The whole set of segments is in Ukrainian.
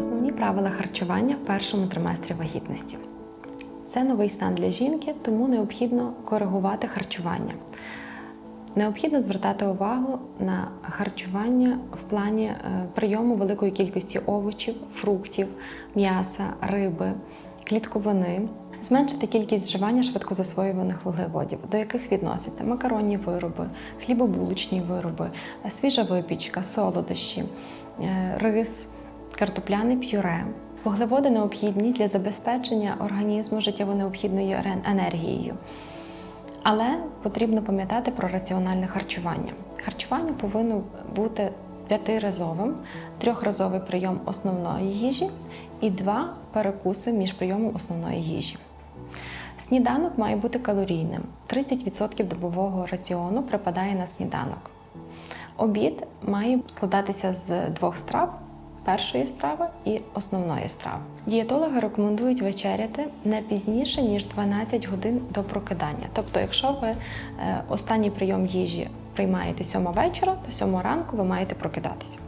Основні правила харчування в першому триместрі вагітності. Це новий стан для жінки, тому необхідно коригувати харчування. Необхідно звертати увагу на харчування в плані е, прийому великої кількості овочів, фруктів, м'яса, риби, клітковини. Зменшити кількість вживання швидкозасвоюваних вуглеводів, до яких відносяться макаронні вироби, хлібобулочні вироби, свіжа випічка, солодощі, е, рис, картопляне пюре. Вуглеводи необхідні для забезпечення організму життєво необхідною енергією. Але потрібно пам'ятати про раціональне харчування. Харчування повинно бути п'ятиразовим, трьохразовий прийом основної їжі і два перекуси між прийомом основної їжі. Сніданок має бути калорійним. 30% добового раціону припадає на сніданок. Обід має складатися з двох страв. Першої страви і основної страви. Дієтологи рекомендують вечеряти не пізніше, ніж 12 годин до прокидання. Тобто, якщо ви е, останній прийом їжі приймаєте 7 вечора, то 7 ранку ви маєте прокидатися.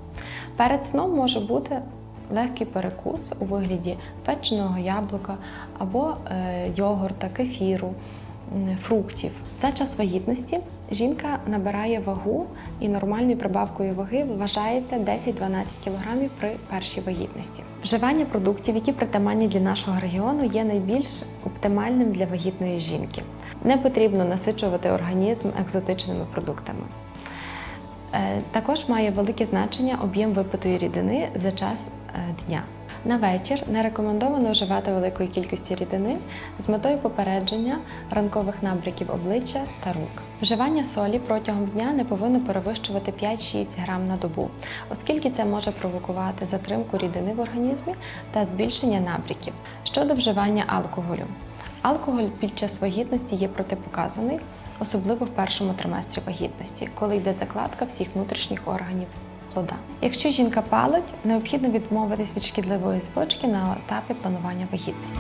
Перед сном може бути легкий перекус у вигляді печеного яблука або е, йогурта, кефіру, фруктів. За час вагітності жінка набирає вагу і нормальною прибавкою ваги вважається 10-12 кг при першій вагітності. Вживання продуктів, які притаманні для нашого регіону, є найбільш оптимальним для вагітної жінки. Не потрібно насичувати організм екзотичними продуктами. Е, Також має велике значення об'єм випитої рідини за час е, дня. На вечір не рекомендовано вживати великої кількості рідини з метою попередження ранкових набряків обличчя та рук. Вживання солі протягом дня не повинно перевищувати 5-6 грам на добу, оскільки це може провокувати затримку рідини в організмі та збільшення набряків. Щодо вживання алкоголю, Алкоголь під час вагітності є протипоказаний, особливо в першому триместрі вагітності, коли йде закладка всіх внутрішніх органів плода. Якщо жінка палить, необхідно відмовитись від шкідливої звички на етапі планування вагітності.